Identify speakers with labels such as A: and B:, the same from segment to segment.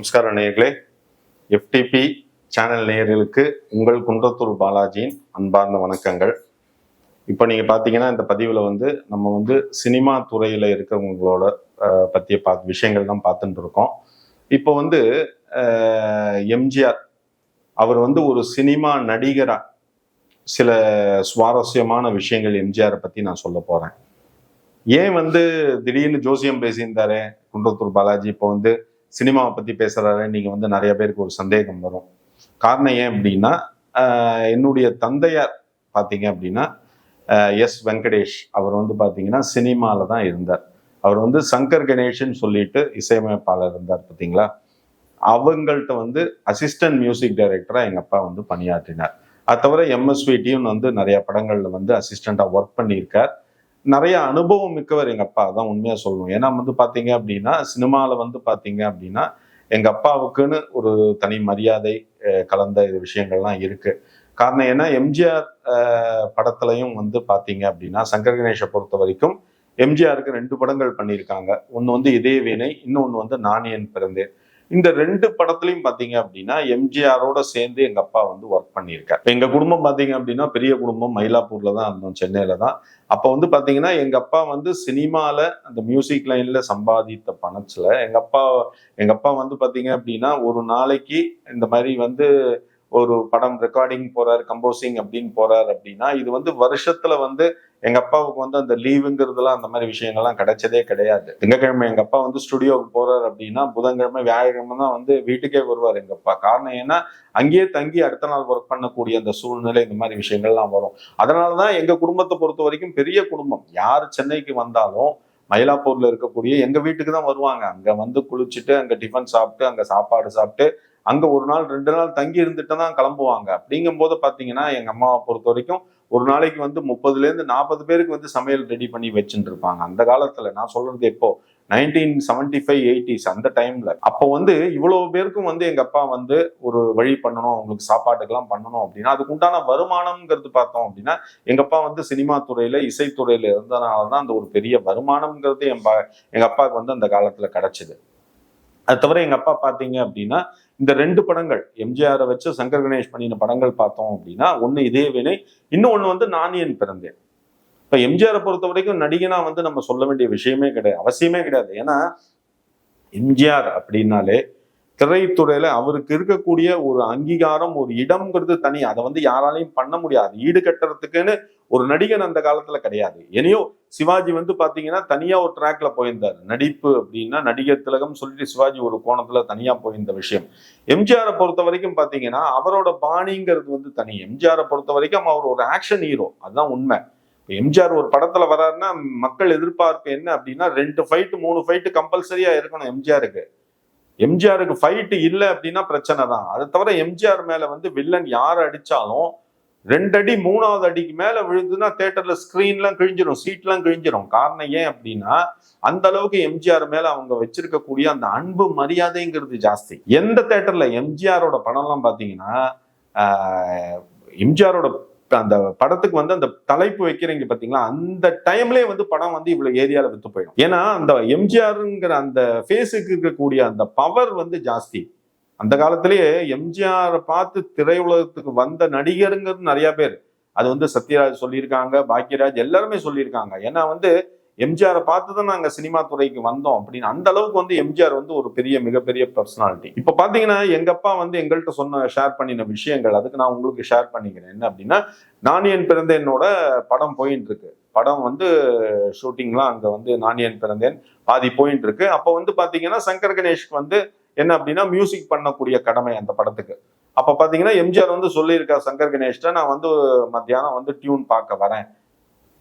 A: நமஸ்காரம் நேயர்களே FTP channel நேயர்களுக்கு உங்கள் குன்றத்தூர் பாலாஜியின் அன்பார்ந்த வணக்கங்கள். இப்போ நீங்கள் பார்த்தீங்கன்னா இந்த பதிவில் வந்து நம்ம வந்து சினிமா துறையில் இருக்கிறவங்களோட பற்றிய பார்த்து விஷயங்கள் தான் பார்த்துட்டு இருக்கோம். இப்போ வந்து எம்ஜிஆர் அவர் வந்து ஒரு சினிமா நடிகராக சில சுவாரஸ்யமான விஷயங்கள் எம்ஜிஆரை பற்றி நான் சொல்ல போகிறேன் ஏன் வந்து திடீர்னு ஜோசியம் பேசியிருந்தாரு குன்றத்தூர் பாலாஜி? இப்போ வந்து சினிமாவை பற்றி பேசுகிறாரு நீங்கள் வந்து நிறைய பேருக்கு ஒரு சந்தேகம் வரும். காரணம் ஏன் அப்படின்னா என்னுடைய தந்தையார் பார்த்தீங்க அப்படின்னா எஸ் வெங்கடேஷ். அவர் வந்து பார்த்தீங்கன்னா சினிமாவில் தான் இருந்தார். அவர் வந்து சங்கர் கணேஷன் சொல்லிட்டு இசையமைப்பாளர் இருந்தார் பார்த்தீங்களா அவங்கள்ட்ட வந்து அசிஸ்டன்ட் மியூசிக் டைரக்டராக எங்கள் அப்பா வந்து பணியாற்றினார். அது தவிர எம்எஸ்விடியும் வந்து நிறைய படங்களில் வந்து அசிஸ்டண்ட்டாக ஒர்க் பண்ணியிருக்கார். நிறைய அனுபவம் மிக்கவர் எங்கள் அப்பா. தான் உண்மையாக சொல்லணும். ஏன்னா வந்து பார்த்தீங்க அப்படின்னா சினிமாவில் வந்து பார்த்தீங்க அப்படின்னா எங்கள் அப்பாவுக்குன்னு ஒரு தனி மரியாதை கலந்த இது விஷயங்கள்லாம் இருக்கு. காரணம் ஏன்னா எம்ஜிஆர் படத்துலையும் வந்து பார்த்தீங்க அப்படின்னா சங்கர் கணேஷை பொறுத்த வரைக்கும் எம்ஜிஆருக்கு ரெண்டு படங்கள் பண்ணியிருக்காங்க. ஒன்று வந்து இதே வேணை இன்னொன்று வந்து நானியன் பிறந்தேன் இந்த ரெண்டு படத்துலையும் பார்த்தீங்க அப்படின்னா எம்ஜிஆரோட சேர்ந்து எங்க அப்பா வந்து ஒர்க் பண்ணியிருக்கார். எங்க குடும்பம் பார்த்தீங்க அப்படின்னா பெரிய குடும்பம் மயிலாப்பூர்ல தான் இருந்தோம் சென்னையில தான். அப்போ வந்து பார்த்தீங்கன்னா எங்க அப்பா வந்து சினிமால அந்த மியூசிக் லைன்ல சம்பாதித்த பணத்துல எங்க அப்பா எங்க அப்பா வந்து பார்த்தீங்க அப்படின்னா ஒரு நாளைக்கு இந்த மாதிரி வந்து ஒரு படம் ரெக்கார்டிங் போறாரு கம்போசிங் அப்படின்னு போறாரு அப்படின்னா இது வந்து வருஷத்துல வந்து எங்க அப்பாவுக்கு வந்து அந்த லீவுங்கிறதுலாம் அந்த மாதிரி விஷயங்கள்லாம் கிடைச்சதே கிடையாது. திங்கக்கிழமை எங்க அப்பா வந்து ஸ்டுடியோவுக்கு போறாரு அப்படின்னா புதன்கிழமை வியாழக்கிழமை தான் வந்து வீட்டுக்கே வருவார் எங்க அப்பா. காரணம் ஏன்னா அங்கேயே தங்கி அடுத்த நாள் ஒர்க் பண்ணக்கூடிய அந்த சூழ்நிலை இந்த மாதிரி விஷயங்கள்லாம் வரும். அதனாலதான் எங்க குடும்பத்தை பொறுத்த வரைக்கும் பெரிய குடும்பம். யார் சென்னைக்கு வந்தாலும் மயிலாப்பூர்ல இருக்கக்கூடிய எங்க வீட்டுக்கு தான் வருவாங்க. அங்க வந்து குளிச்சுட்டு அங்க டிஃபன் சாப்பிட்டு அங்க சாப்பாடு சாப்பிட்டு அங்க ஒரு நாள் ரெண்டு நாள் தங்கி இருந்துட்டு தான் கிளம்புவாங்க. அப்படிங்கும் போது பாத்தீங்கன்னா எங்க அம்மாவை பொறுத்த வரைக்கும் ஒரு நாளைக்கு வந்து முப்பதுல இருந்து நாற்பது பேருக்கு வந்து சமையல் ரெடி பண்ணி வச்சுட்டு இருப்பாங்க. அந்த காலத்துல நான் சொல்றது எப்போ? நைன்டீன் செவன்டி ஃபைவ் எயிட்டிஸ் அந்த டைம்ல அப்போ வந்து இவ்வளவு பேருக்கும் வந்து எங்க அப்பா வந்து ஒரு வழி பண்ணணும் அவங்களுக்கு சாப்பாட்டுக்கெல்லாம் பண்ணணும் அப்படின்னா அதுக்கு உண்டான வருமானம்ங்கிறது பார்த்தோம் அப்படின்னா எங்க அப்பா வந்து சினிமா துறையில இசைத்துறையில இருந்ததுனால தான் அந்த ஒரு பெரிய வருமானம்ங்கிறது என் பா எங்க அப்பாவுக்கு வந்து அந்த காலத்துல கிடைச்சது. அது தவிர எங்க அப்பா பாத்தீங்க அப்படின்னா இந்த ரெண்டு படங்கள் எம்ஜிஆரை வச்சு சங்கர் கணேஷ் பண்ணின படங்கள் பார்த்தோம் அப்படின்னா ஒண்ணு இதே வினை இன்னொன்னு வந்து நானியன் பிறந்தேன். இப்ப எம்ஜிஆரை பொறுத்த வரைக்கும் நடிகனா வந்து நம்ம சொல்ல வேண்டிய விஷயமே கிடையாது அவசியமே கிடையாது. ஏன்னா எம்ஜிஆர் அப்படின்னாலே திரைத்துறையில அவருக்கு இருக்கக்கூடிய ஒரு அங்கீகாரம் ஒரு இடம்ங்கிறது தனி. அதை வந்து யாராலையும் பண்ண முடியாது. ஈடு கட்டுறதுக்குன்னு ஒரு நடிகன் அந்த காலத்துல கிடையாது. இனியோ சிவாஜி வந்து பாத்தீங்கன்னா தனியா ஒரு ட்ராக்ல போயிருந்தார். நடிப்பு அப்படின்னா நடிகர் திலகம் சொல்லிட்டு சிவாஜி ஒரு கோணத்துல தனியா போயிருந்த விஷயம். எம்ஜிஆரை பொறுத்த வரைக்கும் பாத்தீங்கன்னா அவரோட பாணிங்கிறது வந்து தனி. எம்ஜிஆரை பொறுத்த வரைக்கும் அவர் ஒரு ஆக்ஷன் ஹீரோ அதுதான் உண்மை. எம்ஜிஆர் ஒரு படத்துல வர்றாருன்னா மக்கள் எதிர்பார்ப்பு என்ன அப்படின்னா ரெண்டு ஃபைட்டு மூணு ஃபைட்டு கம்பல்சரியா இருக்கணும் எம்ஜிஆருக்கு. எம்ஜிஆருக்கு ஃபைட்டு இல்லை அப்படின்னா பிரச்சனை தான். அது தவிர எம்ஜிஆர் மேல வந்து வில்லன் யார் அடிச்சாலும் ரெண்டடி மூணாவது அடிக்கு மேலே விழுந்துன்னா தேட்டரில் ஸ்க்ரீன்லாம் கிழிஞ்சிரும் சீட்லாம் கிழிஞ்சிரும். காரணம் ஏன் அப்படின்னா அந்த அளவுக்கு எம்ஜிஆர் மேலே அவங்க வச்சிருக்கக்கூடிய அந்த அன்பு மரியாதைங்கிறது ஜாஸ்தி. எந்த தேட்டரில் எம்ஜிஆரோட படம்லாம் பார்த்தீங்கன்னா எம்ஜிஆரோட அந்த படத்துக்கு வந்து அந்த தலைப்பு வைக்கிறீங்க பார்த்தீங்களா அந்த டைம்லேயே வந்து படம் வந்து இவ்வளோ ஏரியாவில் விற்று போயிடும். ஏன்னா அந்த எம்ஜிஆருங்கிற அந்த ஃபேஸுக்கு இருக்கக்கூடிய அந்த பவர் வந்து ஜாஸ்தி. அந்த காலத்திலேயே எம்ஜிஆரை பார்த்து திரையுலகத்துக்கு வந்த நடிகருங்கிறது நிறைய பேர். அது வந்து சத்யராஜ் சொல்லியிருக்காங்க பாக்யராஜ் எல்லாருமே சொல்லியிருக்காங்க. ஏன்னா வந்து எம்ஜிஆரை பார்த்து தான் நாங்கள் சினிமா துறைக்கு வந்தோம் அப்படின்னு அந்த அளவுக்கு வந்து எம்ஜிஆர் வந்து ஒரு பெரிய மிகப்பெரிய பர்சனாலிட்டி இப்போ பார்த்தீங்கன்னா எங்கள் அப்பா வந்து எங்கள்கிட்ட சொன்ன ஷேர் பண்ணின விஷயங்கள் அதுக்கு நான் உங்களுக்கு ஷேர் பண்ணிக்கிறேன். என்ன அப்படின்னா நானியன் பிறந்தேனோட படம் போயின்னு இருக்கு படம் வந்து ஷூட்டிங்லாம் அங்கே வந்து நானியன் பிறந்தேன் பாதி போயிட்டு இருக்கு அப்போ வந்து பார்த்தீங்கன்னா சங்கர் கணேஷ்க்கு வந்து என்ன அப்படின்னா மியூசிக் பண்ணக்கூடிய கடமை அந்த படத்துக்கு. அப்போ பார்த்தீங்கன்னா எம்ஜிஆர் வந்து சொல்லியிருக்கார் சங்கர் கணேஷ்ட நான் வந்து மத்தியானம் வந்து டியூன் பார்க்க வரேன்.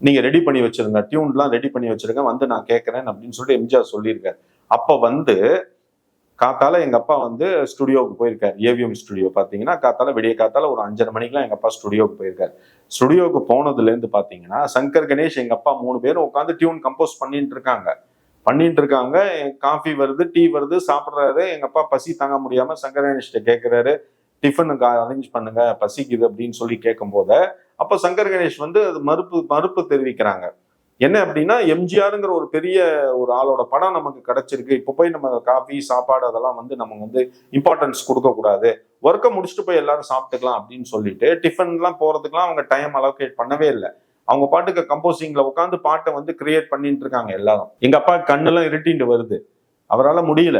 A: நீங்கள் ரெடி பண்ணி வச்சிருங்க. டியூன்லாம் ரெடி பண்ணி வச்சுருங்க. வந்து நான் கேட்குறேன் அப்படின்னு சொல்லிட்டு எம்ஜிஆர் சொல்லியிருக்காரு. அப்போ வந்து காத்தால எங்கள் அப்பா வந்து ஸ்டுடியோவுக்கு போயிருக்கார். ஏவிஎம் ஸ்டுடியோ பார்த்தீங்கன்னா காத்தால விடிய காத்தால ஒரு அஞ்சரை மணிக்கெல்லாம் எங்கள் அப்பா ஸ்டுடியோவுக்கு போயிருக்கார். ஸ்டுடியோவுக்கு போனதுலேருந்து பார்த்தீங்கன்னா சங்கர் கணேஷ் எங்கள் அப்பா மூணு பேரும் உட்காந்து டியூன் கம்போஸ் பண்ணிட்டு இருக்காங்க. பண்ணிட்டு இருக்காங்க காஃபி வருது டீ வருது சாப்பிட்றாரு. எங்க அப்பா பசி தாங்க முடியாம சங்கர் கணேஷ்ட கேட்கிறாரு டிஃபனுக்கு அரேஞ்ச் பண்ணுங்க பசிக்குது அப்படின்னு சொல்லி கேட்கும் போத அப்ப சங்கர் கணேஷ் வந்து அது மறுப்பு மறுப்பு தெரிவிக்கிறாங்க. என்ன அப்படின்னா எம்ஜிஆருங்கிற ஒரு பெரிய ஒரு ஆளோட படம் நமக்கு கிடைச்சிருக்கு. இப்போ போய் நம்ம காஃபி சாப்பாடு அதெல்லாம் வந்து நம்ம வந்து இம்பார்ட்டன்ஸ் கொடுக்கக்கூடாது ஒர்க்கை முடிச்சுட்டு போய் எல்லாரும் சாப்பிட்டுக்கலாம் அப்படின்னு சொல்லிட்டு டிஃபன்லாம் போகிறதுக்குலாம் அவங்க டைம் அலோகேட் பண்ணவே இல்லை. அவங்க பாட்டுக்கு கம்போசிங்ல உட்காந்து பாட்டை வந்து கிரியேட் பண்ணிட்டு இருக்காங்க எல்லாரும். எங்க அப்பா கண்ணெல்லாம் இருட்டிட்டு வருது. அவரால் முடியல.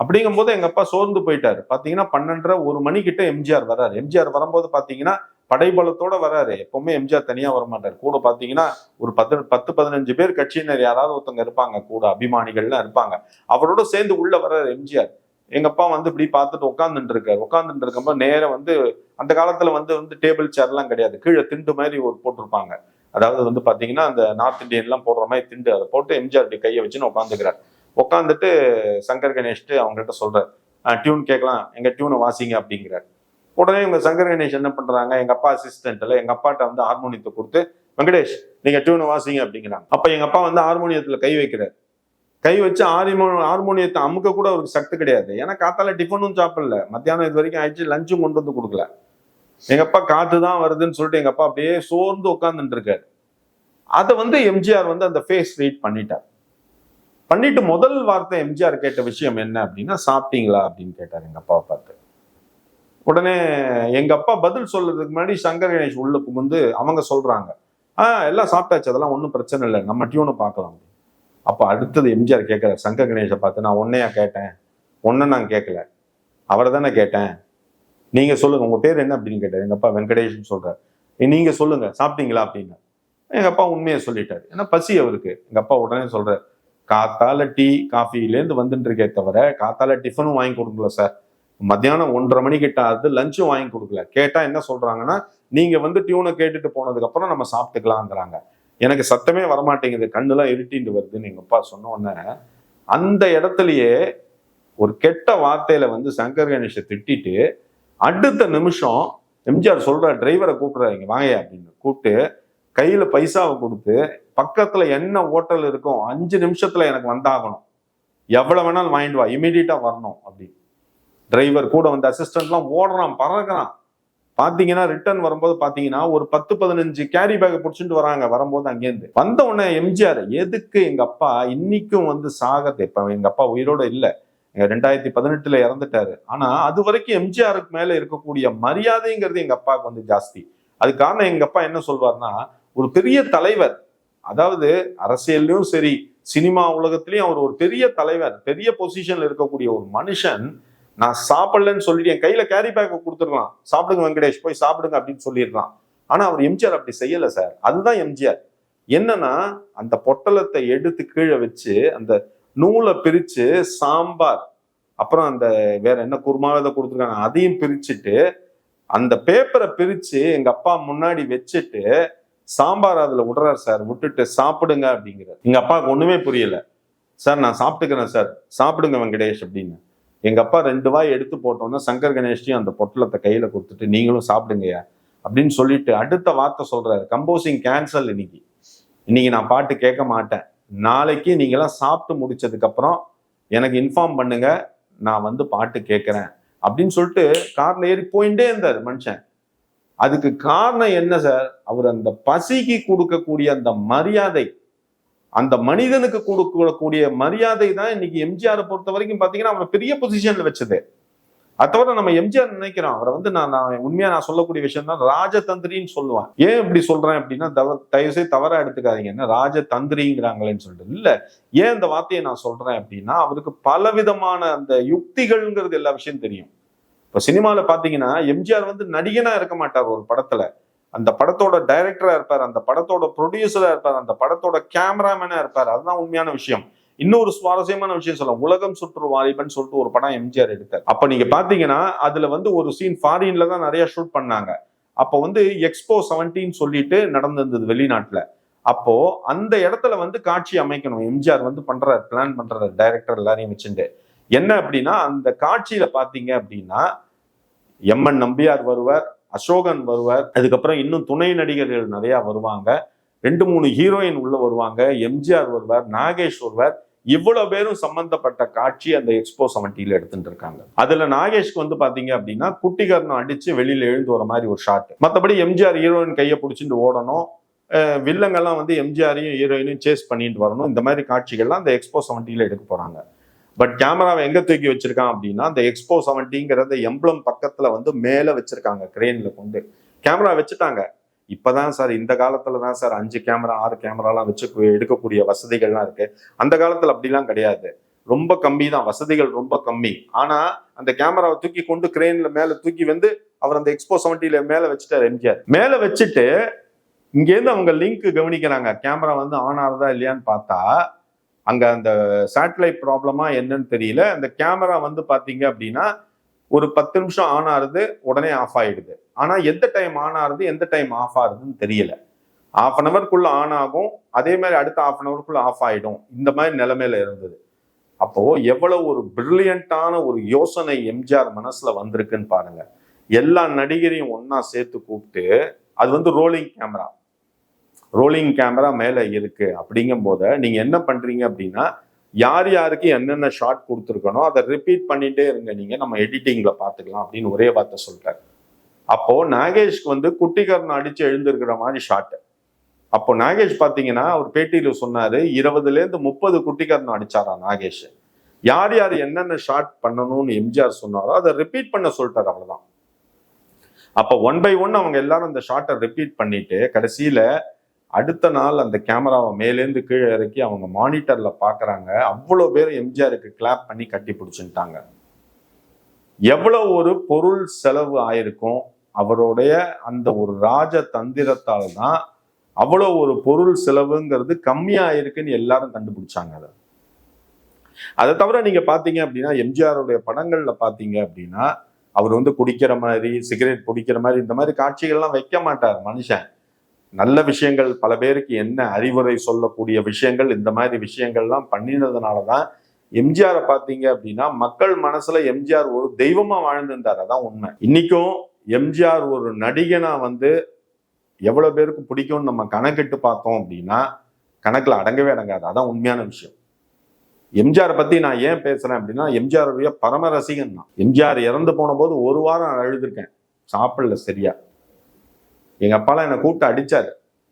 A: அப்படிங்கும்போது எங்க அப்பா சோர்ந்து போயிட்டாரு. பாத்தீங்கன்னா பன்னெண்டரை ஒரு மணிக்கிட்ட எம்ஜிஆர் வராரு. எம்ஜிஆர் வரும்போது பாத்தீங்கன்னா படைபலத்தோட வராரு. எப்பவுமே எம்ஜிஆர் தனியா வர மாட்டார் கூட பாத்தீங்கன்னா ஒரு பத்து பத்து பதினஞ்சு பேர் கட்சியினர் யாராவது ஒருத்தவங்க இருப்பாங்க. கூட அபிமானிகள்லாம் இருப்பாங்க. அவரோட சேர்ந்து உள்ள வர்றாரு எம்ஜிஆர். எங்க அப்பா வந்து இப்படி பார்த்துட்டு உட்காந்துட்டு இருக்காரு உட்காந்துட்டு இருக்கும்போது நேரம் வந்து அந்த காலத்துல வந்து வந்து டேபிள் சேர்லாம் கிடையாது. கீழே திண்டு மாதிரி ஒரு போட்டிருப்பாங்க. அதாவது வந்து பாத்தீங்கன்னா அந்த நார்த் இந்தியன்லாம் போடுற மாதிரி திண்டு. அதை போட்டு எம்ஜிஆர் கையை வச்சுன்னு உட்காந்துக்கிறார் உட்காந்துட்டு சங்கர் கணேஷ்ட்டு அவங்ககிட்ட சொல்றாரு. டியூன் கேட்கலாம். எங்க டியூனை வாசிங்க அப்படிங்கிறார். உடனே இவங்க சங்கர் கணேஷ் என்ன பண்றாங்க? எங்க அப்பா அசிஸ்டன்ட்ல எங்க அப்பாட்ட வந்து ஹார்மோனியத்தை கொடுத்து வெங்கடேஷ் நீங்க டியூனை வாசிங்க அப்படிங்கிறாங்க. அப்ப எங்க அப்பா வந்து ஹார்மோனியத்துல கை வைக்கிறார். கை வச்சு ஆரிமோ ஹார்மோனியத்தை அமுக்க கூட அவருக்கு சக்தி கிடையாது. ஏன்னா காத்தால டிஃபனும் சாப்பிடல. மத்தியானம் இது வரைக்கும் ஆயிடுச்சு லஞ்சும் கொண்டு வந்து கொடுக்கல. எங்க அப்பா காத்து தான் வருதுன்னு சொல்லிட்டு எங்க அப்பா அப்படியே சோர்ந்து உட்காந்துட்டு இருக்காரு. அதை வந்து எம்ஜிஆர் வந்து அந்த ஃபேஸ் ரீட் பண்ணிட்டார். பண்ணிட்டு முதல் வார்த்தை எம்ஜிஆர் கேட்ட விஷயம் என்ன அப்படின்னா சாப்பிட்டீங்களா? அப்படின்னு கேட்டார் எங்க அப்பாவை பார்த்து. உடனே எங்க அப்பா பதில் சொல்றதுக்கு முன்னாடி சங்கர் கணேஷ் உள்ள புகுந்து அவங்க சொல்றாங்க. ஆ எல்லாம் சாப்பிட்டாச்சு அதெல்லாம் ஒன்றும் பிரச்சனை இல்லை. நம்ம டியூனை பார்க்கலாம். அப்போ அடுத்தது எம்ஜிஆர் கேட்கிறார் சங்கர் கணேஷை பார்த்து நான் ஒன்னையா கேட்டேன்? ஒன்றை நான் கேட்கல. அவரை தானே கேட்டேன்? நீங்கள் சொல்லுங்கள் உங்கள் பேர் என்ன அப்படின்னு கேட்டார். எங்கள் அப்பா வெங்கடேஷ்னு சொல்கிறார் நீங்கள் சொல்லுங்கள் சாப்பிட்டீங்களா? அப்படின்னு. எங்கள் அப்பா உண்மையை சொல்லிட்டார். ஏன்னா பசி அவருக்கு. எங்கள் அப்பா உடனே சொல்கிறார் காத்தால டீ காஃபிலேருந்து வந்துட்டு இருக்கே தவிர காத்தால டிஃபனும் வாங்கி கொடுக்கல சார். மத்தியானம் ஒன்றரை மணிக்கிட்ட அது லஞ்சும் வாங்கி கொடுக்கல. கேட்டால் என்ன சொல்கிறாங்கன்னா நீங்கள் வந்து டியூனை கேட்டுட்டு போனதுக்கப்புறம் நம்ம சாப்பிட்டுக்கலாங்கிறாங்க எனக்கு சத்தமே வரமாட்டேங்குது கண்ணுலாம் இருட்டிட்டு வருதுன்னு எங்கள் அப்பா சொன்ன உடனே அந்த இடத்துலயே ஒரு கெட்ட வார்த்தையில வந்து சங்கர் கணேஷை திட்டிட்டு அடுத்த நிமிஷம் எம்ஜிஆர் சொல்ற டிரைவரை கூப்பிடுறாங்க வாங்க அப்படின்னு கூப்பிட்டு கையில பைசாவை கொடுத்து பக்கத்துல என்ன ஹோட்டல் இருக்கும் அஞ்சு நிமிஷத்துல எனக்கு வந்தாகணும். எவ்வளவு வேணாலும் வாங்கிட்டு வா இமீடியட்டா வரணும் அப்படி டிரைவர் கூட வந்து அசிஸ்டன்ட்லாம் ஓடுறான் பறக்கிறான். பாத்தீங்கன்னா ரிட்டர்ன் வரும்போது பாத்தீங்கன்னா ஒரு பத்து பதினஞ்சு கேரி பேக் பிடிச்சிட்டு வராங்க வரும்போது அங்கேருந்து. வந்த உடனே எம்ஜிஆர் எதுக்கு எங்க அப்பா இன்னைக்கும் வந்து சாகத்தை இப்ப எங்க அப்பா உயிரோட இல்ல. ரெண்டாயிரத்தி பதினெட்டுல இறந்துட்டாரு. ஆனா அது வரைக்கும் எம்ஜிஆருக்கு மேல இருக்கக்கூடிய மரியாதைங்கிறது எங்க அப்பாவுக்கு வந்து ஜாஸ்தி. அது காரணம் எங்க அப்பா என்ன சொல்வார்னா ஒரு பெரிய தலைவர் அதாவது அரசியல்லையும் சரி சினிமா உலகத்திலயும் அவர் ஒரு பெரிய தலைவர் பெரிய பொசிஷன்ல இருக்கக்கூடிய ஒரு மனுஷன் நான் சாப்பிடலன்னு சொல்லிட்டு என் கையில கேரி பேக்கை கொடுத்துடலாம். சாப்பிடுங்க வெங்கடேஷ் போய் சாப்பிடுங்க அப்படின்னு சொல்லிடலாம். ஆனா அவர் எம்ஜிஆர் அப்படி செய்யல சார். அதுதான் எம்ஜிஆர். என்னன்னா அந்த பொட்டலத்தை எடுத்து கீழே வச்சு அந்த நூலை பிரிச்சு சாம்பார் அப்புறம் அந்த வேற என்ன குருமாவை இதை கொடுத்துருக்காங்க அதையும் பிரிச்சுட்டு அந்த பேப்பரை பிரிச்சு எங்க அப்பா முன்னாடி வச்சுட்டு சாம்பார் அதுல விடுறாரு சார். விட்டுட்டு சாப்பிடுங்க அப்படிங்கிறார். எங்க அப்பாவுக்கு ஒண்ணுமே புரியல. சார் நான் சாப்பிட்டுக்கிறேன் சார். சாப்பிடுங்க வெங்கடேஷ் அப்படின்னு. எங்கள் அப்பா ரெண்டு வாய் எடுத்து போட்டோன்னா சங்கர் கணேஷ்டையும் அந்த பொட்டலத்தை கையில் கொடுத்துட்டு நீங்களும் சாப்பிடுங்கய்யா. அப்படின்னு சொல்லிட்டு அடுத்த வார்த்தை சொல்கிறாரு கம்போசிங் கேன்சல் இன்னைக்கு. இன்னைக்கு நான் பாட்டு கேட்க மாட்டேன். நாளைக்கு நீங்களாம் சாப்பிட்டு முடிச்சதுக்கப்புறம் எனக்கு இன்ஃபார்ம் பண்ணுங்க. நான் வந்து பாட்டு கேட்குறேன். அப்படின்னு சொல்லிட்டு காரில் ஏறி போயிட்டே இருந்தார் மனுஷன். அதுக்கு காரணம் என்ன சார்? அவர் அந்த பசிக்கு கொடுக்கக்கூடிய அந்த மரியாதை அந்த மனிதனுக்கு கொடுக்கக்கூடிய மரியாதை தான் இன்னைக்கு எம்ஜிஆரை பொறுத்த வரைக்கும் பார்த்தீங்கன்னா அவரை பெரிய பொசிஷன்ல வச்சது. அது தவிர நம்ம எம்ஜிஆர் நினைக்கிறோம். அவரை வந்து நான் நான் உண்மையா நான் சொல்லக்கூடிய விஷயம் தான் ராஜதந்திரின்னு சொல்லுவேன். ஏன் இப்படி சொல்றேன் அப்படின்னா தவ தயவு தவறா எடுத்துக்காதீங்க. என்ன? ராஜதந்திரிங்கிறாங்களேன்னு சொல்லிட்டு இல்ல ஏன் இந்த வார்த்தையை நான் சொல்றேன் அப்படின்னா அவருக்கு பல விதமான அந்த யுக்திகள்ங்கிறது எல்லா விஷயம் தெரியும். இப்போ சினிமாவில் பார்த்தீங்கன்னா எம்ஜிஆர் வந்து நடிகனா இருக்க மாட்டார் ஒரு படத்துல. அந்த படத்தோட டைரக்டரா இருப்பார் அந்த படத்தோட ப்ரொடியூசரா இருப்பார் அந்த படத்தோட கேமராமேனா இருப்பார். அதுதான் உண்மையான விஷயம். இன்னொரு சுவாரஸ்யமான விஷயம் சொல்லலாம். உலகம் சுற்று வாலிபன் சொல்லிட்டு ஒரு படம் எம்ஜிஆர் எடுத்தார். அப்ப நீங்க பாத்தீங்கன்னா அதுல வந்து ஒரு சீன் ஃபாரின்ல தான் நிறைய ஷூட் பண்ணாங்க. அப்போ வந்து எக்ஸ்போ செவன்டீன் சொல்லிட்டு நடந்திருந்தது வெளிநாட்டுல. அப்போ அந்த இடத்துல வந்து காட்சி அமைக்கணும். எம்ஜிஆர் வந்து பண்றாரு பிளான் பண்றாரு டைரக்டர் எல்லாரையும் வச்சுட்டு. என்ன அப்படின்னா அந்த காட்சியில பாத்தீங்க அப்படின்னா எம்என் நம்பியார் வருவார் அசோகன் வருவார். அதுக்கப்புறம் இன்னும் துணை நடிகர்கள் நிறையா வருவாங்க. ரெண்டு மூணு ஹீரோயின் உள்ள வருவாங்க. எம்ஜிஆர் வருவார் நாகேஷ் வருவார். இவ்வளவு பேரும் சம்பந்தப்பட்ட காட்சி அந்த எக்ஸ்போ செவன்டில எடுத்துட்டு இருக்காங்க. அதுல நாகேஷ்க்கு வந்து பாத்தீங்க அப்படின்னா குட்டிகர்ணம் அடிச்சு வெளியில எழுந்து வர மாதிரி ஒரு ஷாட் மத்தபடி எம்ஜிஆர் ஹீரோயின் கையை பிடிச்சிட்டு ஓடணும். வில்லங்கெல்லாம் வந்து எம்ஜிஆரையும் ஹீரோயினையும் சேஸ் பண்ணிட்டு வரணும். இந்த மாதிரி காட்சிகள்லாம் அந்த எக்ஸ்போ செவன்ட்டில எடுக்க போறாங்க. பட் கேமராவை எங்க தூக்கி வச்சிருக்கான் அப்படின்னா அந்த எக்ஸ்போ செவன்ட்டிங்கிறத எம்ப்ளம் பக்கத்துல வந்து மேல வச்சிருக்காங்க கிரெயின்ல கொண்டு. கேமரா வச்சுட்டாங்க. இப்பதான் சார் இந்த காலத்துல தான் சார் அஞ்சு கேமரா ஆறு கேமராலாம் வச்சு எடுக்கக்கூடிய வசதிகள்லாம் இருக்கு. அந்த காலத்துல அப்படிலாம் கிடையாது. ரொம்ப கம்மி தான் வசதிகள் ரொம்ப கம்மி. ஆனா அந்த கேமராவை தூக்கி கொண்டு கிரெயின்ல மேல தூக்கி வந்து அவர் அந்த எக்ஸ்போ செவன்ட்டில மேல வச்சுட்டார் எம்ஜிஆர். மேல வச்சுட்டு இங்கேருந்து அவங்க லிங்க் கவனிக்கிறாங்க. கேமரா வந்து ஆன் ஆகுதா இல்லையான்னு பார்த்தா அங்கே அந்த சேட்டலைட் ப்ராப்ளமா என்னன்னு தெரியல. அந்த கேமரா வந்து பார்த்தீங்க அப்படின்னா ஒரு பத்து நிமிஷம் ஆன் ஆறுது உடனே ஆஃப் ஆயிடுது. ஆனால் எந்த டைம் ஆன் ஆறுது எந்த டைம் ஆஃப் ஆகுதுன்னு தெரியல. ஆஃப் அன் அவர்க்குள்ள ஆன் ஆகும் அதே மாதிரி அடுத்த ஆஃப் அன் அவருக்குள்ள ஆஃப் ஆயிடும். இந்த மாதிரி நிலைமையில இருந்தது. அப்போ எவ்வளவு ஒரு பிரில்லியண்டான ஒரு யோசனை எம்ஜிஆர் மனசுல வந்திருக்குன்னு பாருங்க. எல்லா நடிகரையும் ஒன்னா சேர்த்து கூப்பிட்டு அது வந்து ரோலிங் கேமரா ரோலிங் கேமரா மேலே இருக்குது அப்படிங்கும் போத நீங்கள் என்ன பண்ணுறீங்க அப்படின்னா யார் யாருக்கு என்னென்ன ஷாட் கொடுத்துருக்கனோ அதை ரிப்பீட் பண்ணிகிட்டே இருங்க. நீங்கள் நம்ம எடிட்டிங்கில் பார்த்துக்கலாம் அப்படின்னு ஒரே வார்த்தை சொல்லிட்டார் அப்போது நாகேஷ்க்கு வந்து குட்டிகர்ணம் அடித்து எழுந்திருக்கிற மாதிரி ஷாட்டு அப்போ நாகேஷ் பார்த்தீங்கன்னா அவர் பேட்டியில் சொன்னார் இருபதுலேருந்து முப்பது குட்டிகர்ணம் அடிச்சாரா நாகேஷ். யார் யார் என்னென்ன ஷாட் பண்ணணும்னு எம்ஜிஆர் சொன்னாரோ அதை ரிப்பீட் பண்ண சொல்லிட்டார் அவ்வளோதான் அப்போ ஒன் பை ஒன் அவங்க எல்லாரும் அந்த ஷாட்டை ரிப்பீட் பண்ணிட்டு கடைசியில் அடுத்த நாள் அந்த கேமராவை மேலேருந்து கீழே இறக்கி அவங்க மானிட்டரில் பார்க்குறாங்க அவ்வளோ பேர் எம்ஜிஆருக்கு கிளாப் பண்ணி கட்டி பிடிச்சிட்டாங்க எவ்வளோ ஒரு பொருள் செலவு ஆயிருக்கும் அவருடைய அந்த ஒரு ராஜ தந்திரத்தால் தான் அவ்வளோ ஒரு பொருள் செலவுங்கிறது கம்மியாக இருக்குன்னு எல்லாரும் கண்டுபிடிச்சாங்க அதை. அதை தவிர நீங்கள் பார்த்தீங்க அப்படின்னா எம்ஜிஆருடைய படங்களில் பார்த்தீங்க அப்படின்னா அவர் வந்து குடிக்கிற மாதிரி சிகரெட் பிடிக்கிற மாதிரி இந்த மாதிரி காட்சிகள்லாம் வைக்க மாட்டார் மனுஷன். நல்ல விஷயங்கள் பல பேருக்கு என்ன அறிவுரை சொல்லக்கூடிய விஷயங்கள் இந்த மாதிரி விஷயங்கள்லாம் பண்ணினதுனால தான் எம்ஜிஆரை பார்த்தீங்க அப்படின்னா மக்கள் மனசுல எம்ஜிஆர் ஒரு தெய்வமா வாழ்ந்திருந்தார். அதான் உண்மை. இன்னைக்கும் எம்ஜிஆர் ஒரு நடிகனா வந்து எவ்வளவு பேருக்கு பிடிக்கும்னு நம்ம கணக்கிட்டு பார்த்தோம் அப்படின்னா கணக்கில் அடங்கவே அடங்காது. அதான் உண்மையான விஷயம். எம்ஜிஆரை பத்தி நான் ஏன் பேசுறேன் அப்படின்னா எம்ஜிஆருடைய பரம ரசிகன் தான் எம்ஜிஆர் இறந்து போன போது ஒரு வாரம் அழுதுருக்கேன். சாப்பிடல சரியா. எங்கள் அப்பாலாம் என்னை கூப்பிட்டு அடித்தார்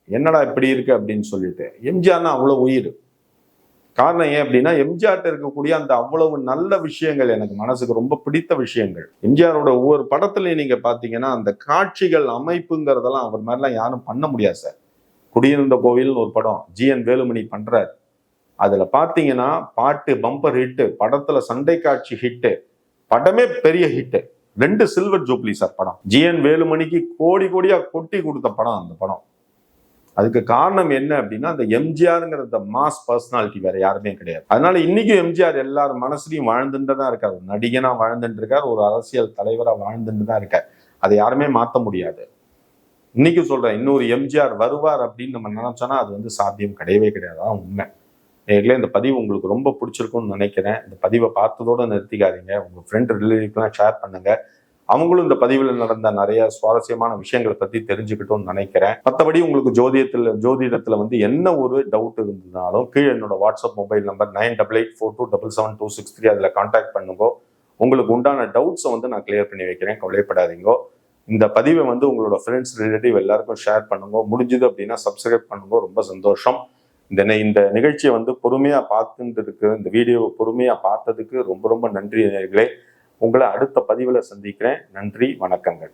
A: என்னடா இப்படி இருக்கு? அப்படின்னு சொல்லிட்டு. எம்ஜிஆர்னா அவ்வளோ உயிர். காரணம் ஏன் அப்படின்னா எம்ஜிஆர்ட்ட இருக்கக்கூடிய அந்த அவ்வளவு நல்ல விஷயங்கள் எனக்கு மனசுக்கு ரொம்ப பிடித்த விஷயங்கள். எம்ஜிஆரோட ஒவ்வொரு படத்துலையும் நீங்க பாத்தீங்கன்னா அந்த காட்சிகள் அமைப்புங்கிறதெல்லாம் அவர் மாதிரிலாம் யாரும் பண்ண முடியாது சார். குடியிருந்த கோவில்னு ஒரு படம் ஜி என் வேலுமணி பண்றாரு. அதுல பாத்தீங்கன்னா பாட்டு பம்பர் ஹிட்டு படத்துல சண்டை காட்சி ஹிட்டு படமே பெரிய ஹிட்டு. ரெண்டு சில்வர் ஜூப்ளி சார் படம். ஜி என் வேலுமணிக்கு கோடி கோடியா கொட்டி கொடுத்த படம் அந்த படம். அதுக்கு காரணம் என்ன அப்படின்னா அந்த எம்ஜிஆருங்கிற அந்த மாஸ் பர்சனாலிட்டி வேற யாருமே கிடையாது. அதனால இன்னைக்கும் எம்ஜிஆர் எல்லார் மனசுலையும் வாழ்ந்துட்டு தான் இருக்கார். ஒரு நடிகனா வாழ்ந்துட்டு இருக்கார் ஒரு அரசியல் தலைவரா வாழ்ந்துட்டு தான் இருக்கார். அதை யாருமே மாத்த முடியாது. இன்னைக்கு சொல்றேன் இன்னொரு எம்ஜிஆர் வருவார் அப்படின்னு நம்ம நினைச்சோன்னா அது வந்து சாத்தியம் கிடையவே கிடையாது. உண்மை. நேர்களே இந்த பதிவு உங்களுக்கு ரொம்ப பிடிச்சிருக்கும்னு நினைக்கிறேன். இந்த பதிவை பார்த்ததோட நிறுத்திக்காதீங்க. உங்கள் ஃப்ரெண்ட் ரிலேட்டிவ்லாம் ஷேர் பண்ணுங்க. அவங்களும் இந்த பதிவில் நடந்த நிறைய சுவாரஸ்யமான விஷயங்களை பற்றி தெரிஞ்சுக்கிட்டோம்னு நினைக்கிறேன். மற்றபடி உங்களுக்கு ஜோதியத்தில் ஜோதிடத்தில் வந்து என்ன ஒரு டவுட் இருந்ததுனாலும் கீழே என்னோட WhatsApp mobile number nine double eight four two double seven two six three அதில் கான்டாக்ட் பண்ணுங்க. உங்களுக்கு உண்டான டவுட்ஸை வந்து நான் கிளியர் பண்ணி வைக்கிறேன். கவலைப்படாதீங்கோ. இந்த பதிவை வந்து உங்களோட ஃப்ரெண்ட்ஸ் ரிலேட்டிவ் எல்லாருக்கும் ஷேர் பண்ணுங்க. முடிஞ்சது அப்படின்னா சப்ஸ்கிரைப் பண்ணுங்க. ரொம்ப சந்தோஷம். இந்த இந்த நிகழ்ச்சியை வந்து பொறுமையாக பார்த்துட்டு இந்த வீடியோவை பொறுமையாக பார்த்ததுக்கு ரொம்ப ரொம்ப நன்றி நேர்களே உங்களை அடுத்த பதிவில் சந்திக்கிறேன். நன்றி வணக்கங்கள்.